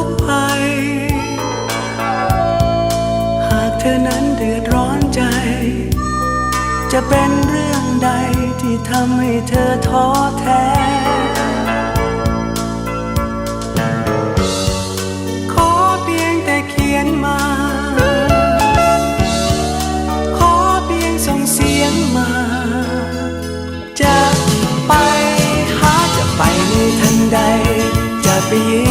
ก เธอนั้นเดือดร้อนใจ จะเป็นเรื่องใดที่ทำให้เธอท้อแท้ ขอเพียงแต่เขียนมา ขอเพียงส่งเสียงมา จะไปหาจะไปในทันใด จะไปยืน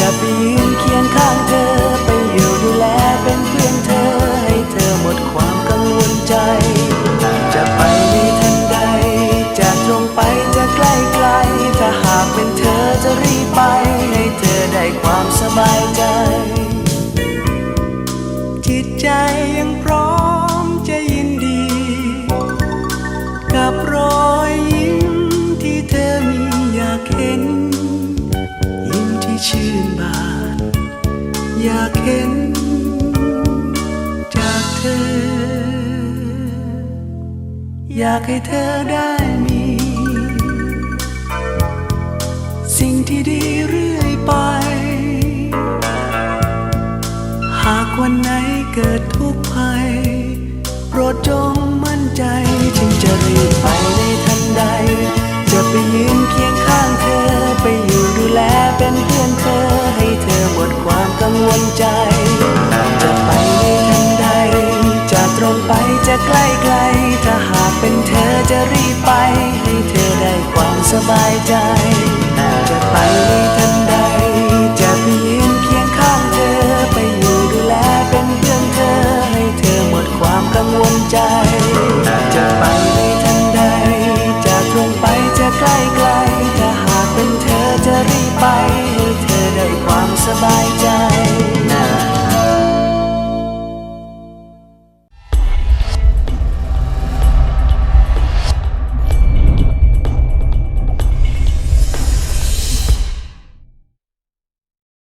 จะไปยืน อยากให้เธอได้มี สิ่งที่ดีเรื่อยไป หากวันไหนเกิดทุ จะใกล้ไกล ถ้าหากเป็นเธอจะรีบไป ให้เธอได้ความสบายใจ จะไปทันใด